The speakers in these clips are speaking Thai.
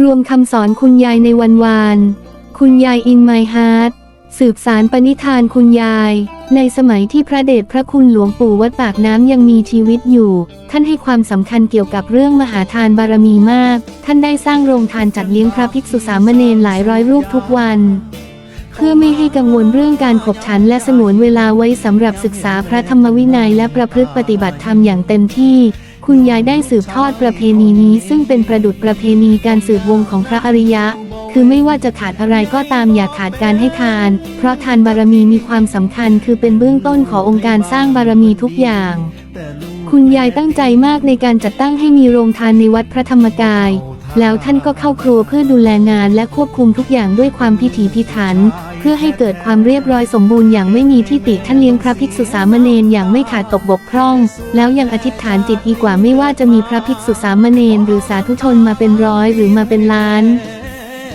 รวมคำสอนคุณยายในวันวาน คุณยายอินไมฮาร์ดสืบสารปณิธานคุณยาย ในสมัยที่พระเดชพระคุณหลวงปู่วัดปากน้ำยังมีชีวิตอยู่ ท่านให้ความสำคัญเกี่ยวกับเรื่องมหาทานบารมีมาก ท่านได้สร้างโรงทานจัดเลี้ยงพระภิกษุสามเณรหลายร้อยรูปทุกวัน เพื่อไม่ให้กังวลเรื่องการขบฉันและสงวนเวลาไว้สำหรับศึกษาพระธรรมวินัยและประพฤติปฏิบัติธรรมอย่างเต็มที่ คุณยายได้สืบทอดประเพณีนี้ซึ่งเป็นประดุจประเพณีการสืบวงของพระอริยะ คือไม่ว่าจะขาดอะไรก็ตามอย่าขาดการให้ทาน เพราะทานบารมีมีความสำคัญคือเป็นเบื้องต้นขององค์การสร้างบารมีทุกอย่าง คุณยายตั้งใจมากในการจัดตั้งให้มีโรงทานในวัดพระธรรมกาย แล้วท่านก็เข้าครัวเพื่อดูแลงานและควบคุมทุกอย่างด้วยความพิถีพิถัน เพื่อให้เกิดความเรียบร้อยสมบูรณ์อย่างไม่มีที่ติท่านเลี้ยงพระภิกษุสามเณรอย่างไม่ขาดตกบกพร่อง แล้วยังอธิษฐานจิตอีกว่าไม่ว่าจะมีพระภิกษุสามเณรหรือสาธุชนมาเป็นร้อยหรือมาเป็นล้าน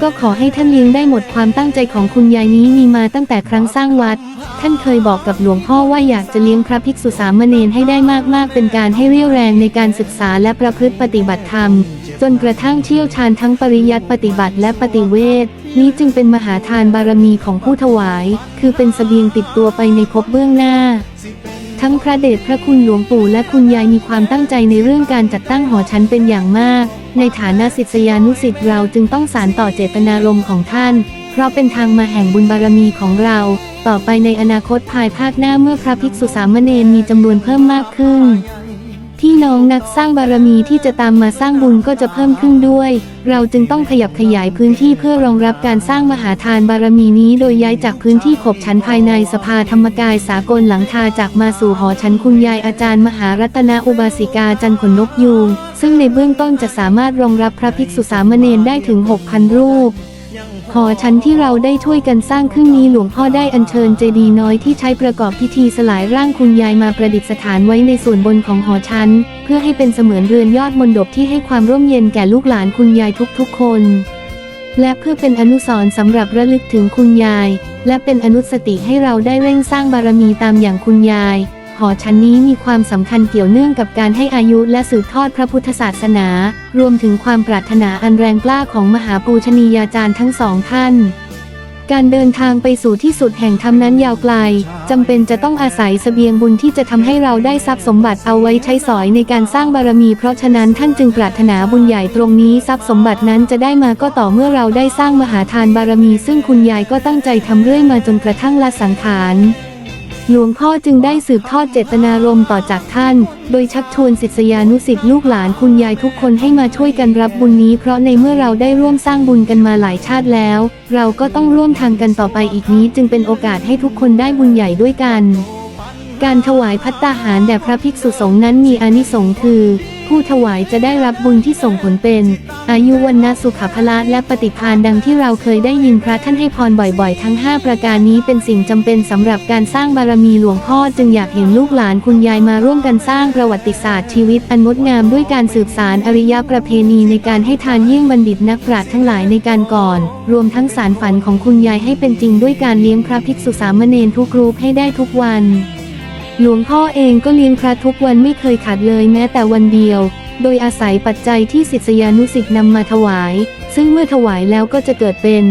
ก็ขอให้ท่านเลี้ยงได้หมดความตั้งใจของคุณยายนี้มีมาตั้งแต่ครั้งสร้างวัด ท่านเคยบอกกับหลวงพ่อว่าอยากจะเลี้ยงพระภิกษุสามเณรให้ได้มากๆ เป็นการให้เรี่ยวแรงในการศึกษาและประพฤติปฏิบัติธรรม จนกระทั่งเชี่ยวชาญทั้งปริยัติปฏิบัติและปฏิเวทนี้จึงเป็นมหาทานบารมีของผู้ถวาย คือเป็นเสบียงติดตัวไปในภพเบื้องหน้า ทั้งพระเดชพระคุณหลวงปู่และคุณยายมีความตั้งใจในเรื่องการจัดตั้งหอชั้นเป็นอย่างมาก ในฐานะศิษยานุศิษย์เราจึงต้องสานต่อเจตนารมณ์ของท่าน เพราะเป็นทางมาแห่งบุญบารมีของเรา ต่อไปในอนาคตภายภาคหน้าเมื่อพระภิกษุสามเณรมีจำนวนเพิ่มมากขึ้น พี่น้องนักสร้างบารมีที่จะตามมาสร้างบุญก็จะเพิ่มขึ้นด้วย เราจึงต้องขยับขยายพื้นที่เพื่อรองรับการสร้างมหาทานบารมีนี้ โดยย้ายจากพื้นที่ขบชั้นภายในสภาธรรมกายสากลหลังคาจากมาสู่หอชั้นคุณยายอาจารย์มหารัตนาอุบาสิกาจันขนนกยูงซึ่งในเบื้องต้นจะสามารถรองรับพระภิกษุสามเณรได้ถึง 6,000 รูป หอชั้นที่เราได้ช่วยกันสร้างขึ้นนี้หลวงพ่อได้อัญเชิญเจดีย์น้อยที่ใช้ประกอบพิธีสลายร่างคุณยายมาประดิษฐานไว้ในส่วนบนของหอชั้น เพื่อให้เป็นเสมือนเรือนยอดมนดบที่ให้ความร่มเย็นแก่ลูกหลานคุณยายทุกๆ คน และเพื่อเป็นอนุสรณ์สำหรับระลึกถึงคุณยาย และเป็นอนุสติให้เราได้เร่งสร้างบารมีตามอย่างคุณยาย หอชั้นนี้มีความสำคัญเกี่ยวเนื่องกับการให้อายุและสืบทอดพระพุทธศาสนา รวมถึงความปรารถนาอันแรงกล้าของมหาปูชนียาจารย์ทั้งสองท่าน การเดินทางไปสู่ที่สุดแห่งธรรมนั้นยาวไกลจำเป็นจะต้องอาศัยเสบียงบุญที่จะทำให้เราได้ทรัพย์สมบัติเอาไว้ใช้สอยในการสร้างบารมี เพราะฉะนั้นท่านจึงปรารถนาบุญใหญ่ตรงนี้ทรัพย์สมบัตินั้นจะได้มาก็ต่อเมื่อเราได้สร้างมหาทานบารมี ซึ่งคุณยายก็ตั้งใจทำเรื่อยมาจนกระทั่งละสังขาร หลวงพ่อจึงได้สืบทอดเจตนารมณ์ต่อจากท่าน โดยชักชวนศิษยานุศิษย์ลูกหลานคุณยายทุกคนให้มาช่วยกันรับบุญนี้ เพราะในเมื่อเราได้ร่วมสร้างบุญกันมาหลายชาติแล้ว เราก็ต้องร่วมทางกันต่อไปอีกนี้ จึงเป็นโอกาสให้ทุกคนได้บุญใหญ่ด้วยกัน การถวายพัตตาหารแด่พระภิกษุสงฆ์นั้นมีอานิสงส์คือ ผู้ถวายจะได้รับบุญที่ส่งผลเป็น อายุวันนะสุขภละและปฏิภาณดังที่เราเคยได้ยินพระท่านให้พรบ่อยๆ ทั้ง 5 ประการนี้เป็นสิ่งจำเป็นสำหรับการสร้างบารมีหลวงพ่อจึงอยากเห็นลูกหลานคุณยายมาร่วมกันสร้างประวัติศาสตร์ชีวิตอันงดงามด้วยการสืบสารอริยประเพณีในการให้ทานเยี่ยงบัณฑิตนักปราชญ์ทั้งหลายในการก่อน รวมทั้งสารฝันของคุณยายให้เป็นจริงด้วยการเลี้ยงพระภิกษุสามเณรทุกรูปให้ได้ทุกวัน หลวงพ่อเองก็เลี้ยงพระทุกวันไม่เคยขาดเลยแม้แต่วันเดียว โดยอาศัยปัจจัยที่ศิษยานุศิษย์นำมาถวาย ซึ่งเมื่อถวายแล้วก็จะเกิดเป็น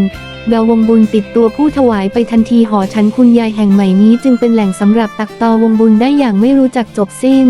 ดาววงบุญติดตัวผู้ถวายไปทันทีหอชั้นคุณยายแห่งใหม่นี้จึงเป็นแหล่งสำหรับตักตอวงบุญได้อย่างไม่รู้จักจบสิ้น